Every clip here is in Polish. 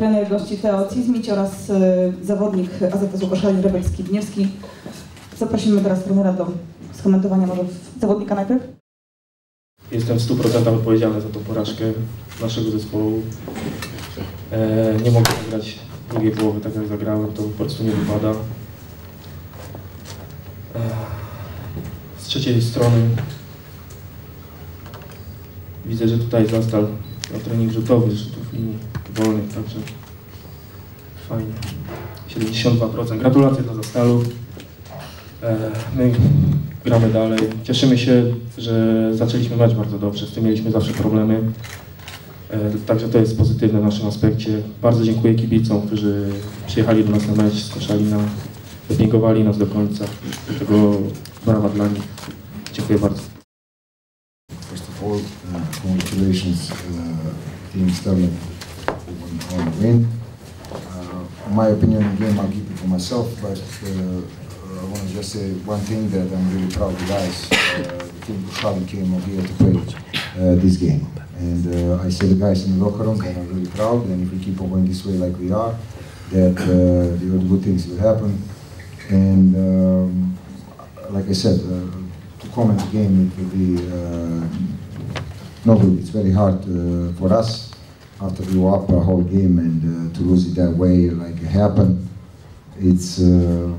trener gości Teo Cizmić oraz e, zawodnik AZS-u Koszalin Rebek Skibniewski. Zaprosimy teraz trenera do skomentowania może zawodnika najpierw. Jestem w 100% odpowiedzialny za tą porażkę naszego zespołu. E, nie mogę zagrać drugiej połowy tak jak zagrałem, to po prostu nie wypada. E, z trzeciej strony widzę, że tutaj Zastal na trening rzutowy, rzutów linii wolnych, także fajnie. 72%. Gratulacje dla Zastalu. E, My gramy dalej. Cieszymy się, że zaczęliśmy mecz bardzo dobrze. Z tym mieliśmy zawsze problemy. E, Także to jest pozytywne w naszym aspekcie. Bardzo dziękuję kibicom, którzy przyjechali do nas na mecz z Koszalina. Dopingowali nas do końca. Dlatego brawa dla nich. Dziękuję bardzo. First of all, uh, congratulations, uh, Team Sterling, on, on the win. My opinion game, I'll keep it for myself, but uh, I want to just say one thing that I'm really proud of guys. Uh, the team Kushalin came over here to play uh, this game. And uh, I see the guys in the locker room, and I'm really proud. And if we keep on going this way like we are, that the good things will happen. And um, like I said, uh, to comment the game, it will be uh, no good. It's very hard uh, for us after you up a whole game and uh, to lose it that way, like it happened. It's uh,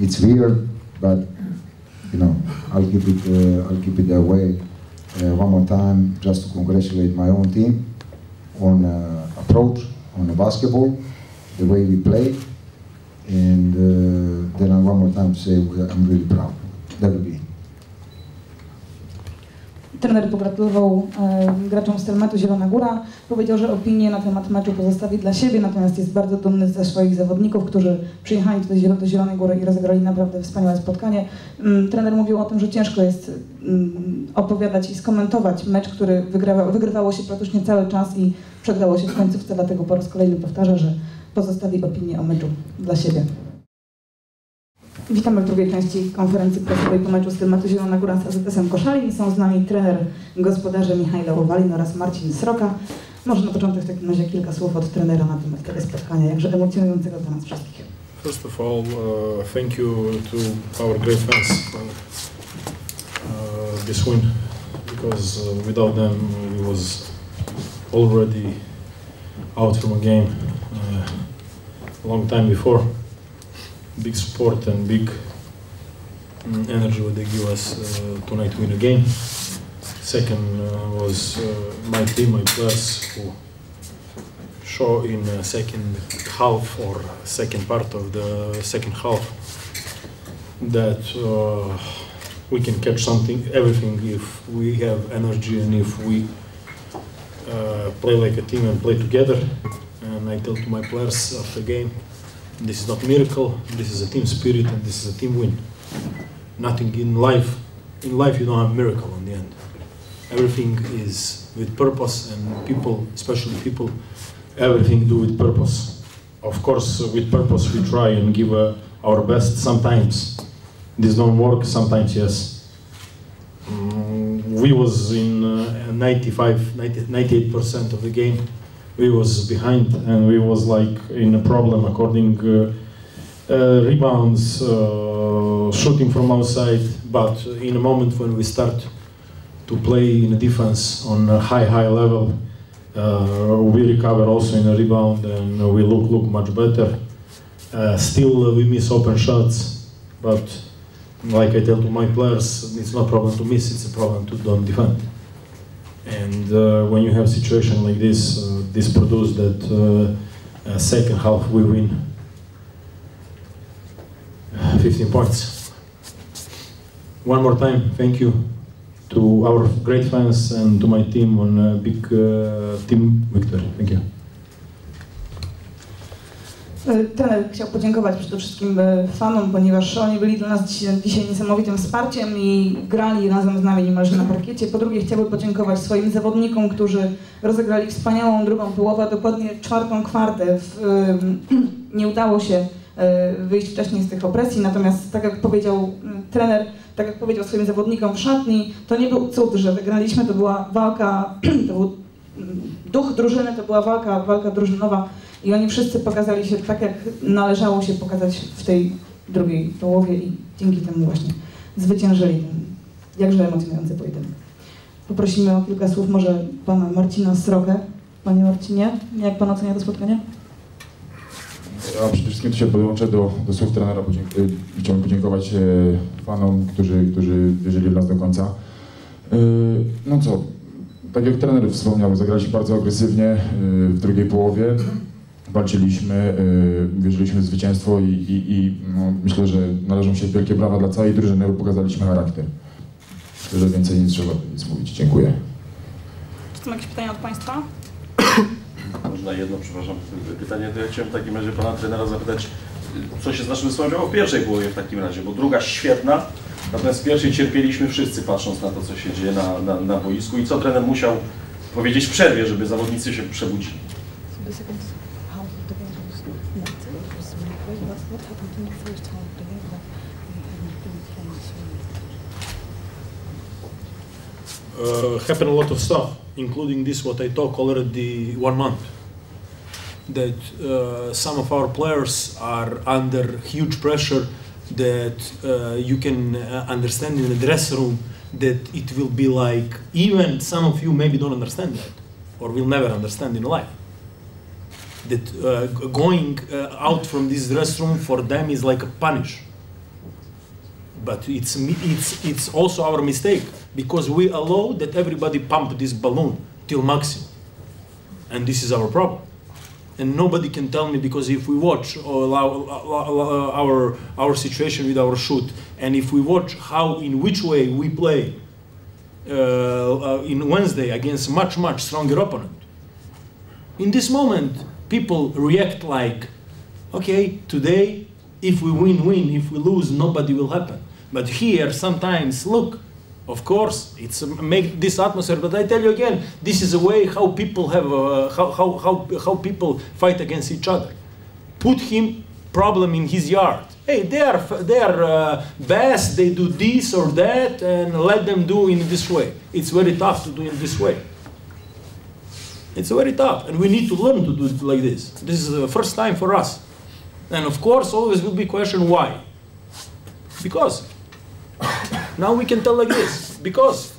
it's weird, but you know, I'll keep it uh, I'll keep it that way. Uh, one more time, just to congratulate my own team on uh, approach on the basketball, the way we play, and uh, then one more time to say I'm really proud. That would be. it. Trener pogratulował e, graczom Stelmetu Zielona Góra. Powiedział, że opinię na temat meczu pozostawi dla siebie, natomiast jest bardzo dumny ze swoich zawodników, którzy przyjechali tutaj do Zielonej Góry i rozegrali naprawdę wspaniałe spotkanie. Mm, Trener mówił o tym, że ciężko jest mm, opowiadać i skomentować mecz, który wygrawa, wygrywało się praktycznie cały czas i przegrało się w końcówce, dlatego po raz kolejny powtarza, że pozostawi opinię o meczu dla siebie. Witamy w drugiej części konferencji prasowej po meczu z tematu Zielona Góra z AZS-em Koszalin. Są z nami trener gospodarze Michał Łowalin oraz Marcin Sroka. Może na początek w takim razie kilka słów od trenera na temat tego spotkania, jakże emocjonującego dla nas wszystkich. First of all, uh, thank you to our great fans for uh, this win, because uh, without them we was already out from a game uh, a long time before. Big support and big mm, energy what they give us uh, tonight win a game. Second uh, was uh, my team, my players who show in uh, second half or second part of the second half that uh, we can catch something, everything if we have energy and if we uh, play like a team and play together. And I tell to my players after game, this is not miracle, this is a team spirit and this is a team win. Nothing in life, in life you don't have miracle in the end. Everything is with purpose and people, especially people everything do with purpose. Of course, with purpose we try and give uh, our best. Sometimes this don't work. Sometimes yes. Mm, we was in uh, 95, 98% of the game. We was behind and we was like in a problem according uh, uh, rebounds, uh, shooting from outside. But in a moment when we start to play in a defense on a high high level, we recover also in a rebound and we look look much better. Uh, still, uh, we miss open shots, but like I tell to my players, it's not problem to miss; it's a problem to don't defend. And uh, when you have a situation like this, uh, this produce that uh, uh, second half we win 15 points. One more time, thank you to our great fans and to my team on a big uh, team victory. Thank you. E, Trener chciał podziękować przede wszystkim e, fanom, ponieważ oni byli dla nas dzisiaj, niesamowitym wsparciem i grali razem z nami niemalże na parkiecie. Po drugie chciałby podziękować swoim zawodnikom, którzy rozegrali wspaniałą drugą połowę, dokładnie czwartą kwartę. W, nie udało się e, wyjść wcześniej z tych opresji, natomiast tak jak powiedział trener, tak jak powiedział swoim zawodnikom w szatni, to nie był cud, że wygraliśmy, to była walka, to był duch drużyny, to była walka, walka drużynowa I oni wszyscy pokazali się tak, jak należało się pokazać w tej drugiej połowie i dzięki temu właśnie zwyciężyli ten jakże emocjonujący pojedynek. Poprosimy o kilka słów może pana Marcina Srokę. Panie Marcinie, jak pan ocenia to spotkanie? Ja przede wszystkim tu się podłączę do, do słów trenera. Y, chciałbym podziękować e, fanom, którzy, którzy wierzyli w nas do końca. Y, No co, tak jak trener wspomniał, zagraliśmy bardzo agresywnie y, w drugiej połowie. Walczyliśmy, y, wierzyliśmy w zwycięstwo i, i, i no, myślę, że należą się wielkie brawa dla całej drużyny, bo pokazaliśmy charakter. Myślę, że więcej nie trzeba nic mówić. Dziękuję. Czy są jakieś pytania od państwa? Można jedno, przepraszam, pytanie, to ja chciałem w takim razie pana trenera zapytać, co się z naszym zespołem działo w pierwszej połowie w takim razie, bo druga świetna, natomiast w pierwszej cierpieliśmy wszyscy patrząc na to, co się dzieje na, na, na boisku i co trener musiał powiedzieć w przerwie, żeby zawodnicy się przebudzili. Happened uh, happened a lot of stuff, including this what I talk already one month. That uh, some of our players are under huge pressure. That uh, you can uh, understand in the dressing room that it will be like even some of you maybe don't understand that, or will never understand in life. That uh, going uh, out from this dressing room for them is like a punish. But it's it's it's also our mistake because we allow that everybody pump this balloon till maximum. And this is our problem. And nobody can tell me because if we watch our, our our situation with our shoot and if we watch how in which way we play uh, uh, in Wednesday against much much stronger opponent in this moment people react like okay today if we win win. If we lose nobody will happen. But here sometimes look of course it's make this atmosphere. But i tell you again this is a way how people have uh, how, how, how, how people fight against each other. Put him problem in his yard. Hey they are they are uh, best they do this or that and let them do in this way. It's very tough to do in this way it's very tough and we need to learn to do it like this. This is the first time for us. And of course always will be question why. Because now we can tell like this. Because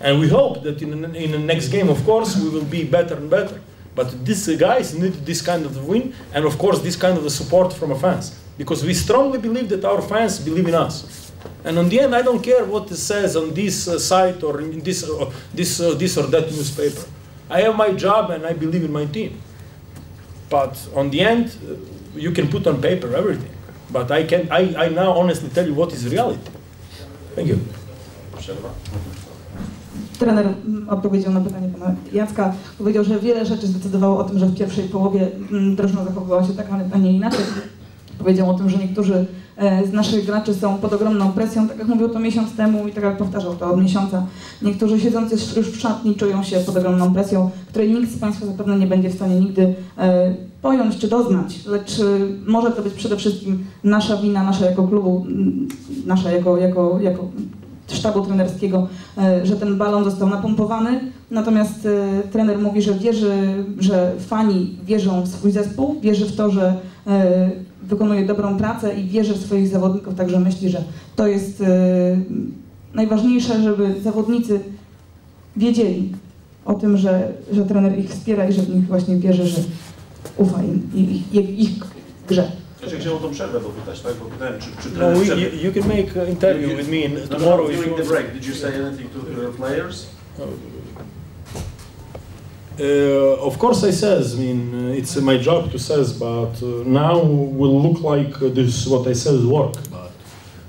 and we hope that in in the next game of course we will be better and better. But these guys need this kind of win and of course this kind of support from our fans. Because we strongly believe that our fans believe in us. And on the end i don't care what it says on this uh, site or in this uh, this uh, this or that newspaper i have my job and i believe in my team but on the end you can put on paper everything but i can i, I now honestly tell you what is reality thank you. Trener odpowiedział na pytanie pana Jacka. Powiedział, że wiele rzeczy zdecydowało o tym, że w pierwszej połowie mm, drużyna zachowywała się tak, a nie inaczej. Powiedział o tym, że niektórzy z naszych graczy są pod ogromną presją, tak jak mówił to miesiąc temu i tak jak powtarzał to od miesiąca. Niektórzy siedzący już w szatni czują się pod ogromną presją, której nikt z Państwa zapewne nie będzie w stanie nigdy e, pojąć czy doznać, lecz e, może to być przede wszystkim nasza wina, nasza jako klubu, mm, nasza jako, jako, jako sztabu trenerskiego, e, że ten balon został napompowany. Natomiast e, trener mówi, że wierzy, że fani wierzą w swój zespół, wierzy w to, że e, wykonuje dobrą pracę i wierzy w swoich zawodników, także myśli, że to jest e, najważniejsze, żeby zawodnicy wiedzieli o tym, że, że trener ich wspiera i że w nich właśnie wierzy, że ufa im i ich, ich, ich grze. Ja się chciałem o tą przerwę dopytać, tak? Bo pytałem, czy, czy no, trener we, przerwy- you, you can make an interview with me in, No, no, tomorrow if during you the break, did you say anything to the players? Uh, of course, I says. I mean, uh, it's my job to says, but uh, now will look like uh, this what I says work. But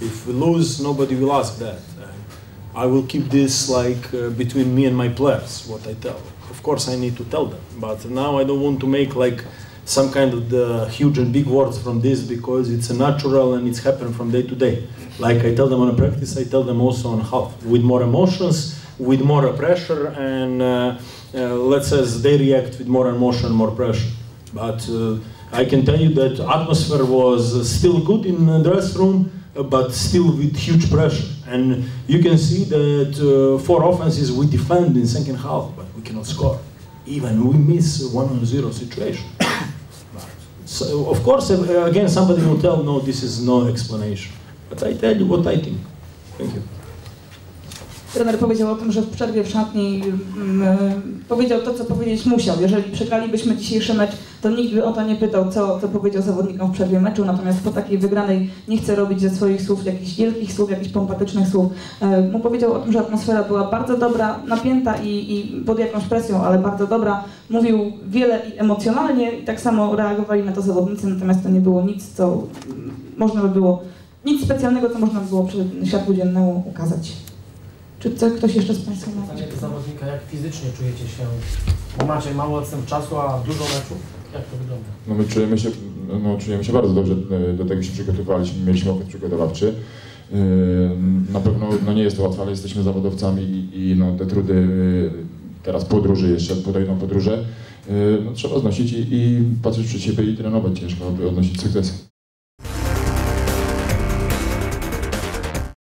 if we lose, nobody will ask that. And I will keep this like uh, between me and my players. What I tell. Of course, I need to tell them. But now I don't want to make like some kind of the huge and big words from this because it's a natural and it's happening from day to day. Like I tell them on a practice, I tell them also on half with more emotions, with more pressure, and uh, uh, let's say they react with more emotion, more pressure. But uh, I can tell you that atmosphere was still good in the dressing room, uh, but still with huge pressure. And you can see that uh, for offenses we defend in second half, but we cannot score. even we miss one on zero situation. So, of course, uh, again, somebody will tell, no, this is no explanation. But I tell you what I think. Thank you. Trener powiedział o tym, że w przerwie w szatni mm, e, powiedział to, co powiedzieć musiał. Jeżeli przegralibyśmy dzisiejszy mecz, to nikt by o to nie pytał, co, co powiedział zawodnikom w przerwie meczu, natomiast po takiej wygranej nie chce robić ze swoich słów jakichś wielkich słów, jakichś pompatycznych słów. E, Mu powiedział o tym, że atmosfera była bardzo dobra, napięta i, i pod jakąś presją, ale bardzo dobra. Mówił wiele i emocjonalnie i tak samo reagowali na to zawodnicy, natomiast to nie było nic, co można by było, nic specjalnego, co można by było przy światłu dziennemu ukazać. Czy co, ktoś jeszcze z Państwa ma? Pytanie do zawodnika, jak fizycznie czujecie się? Bo macie mało odstęp czasu, a dużo meczów. Jak to wygląda? No my czujemy się, no, czujemy się bardzo dobrze, e, do tego się przygotowaliśmy, mieliśmy okres przygotowawczy. E, Na pewno no, nie jest to łatwe, ale jesteśmy zawodowcami i, i no, te trudy e, teraz podróży jeszcze, podejdą podróże, no, trzeba znosić i, i patrzeć przed siebie i trenować ciężko, aby odnosić sukcesy.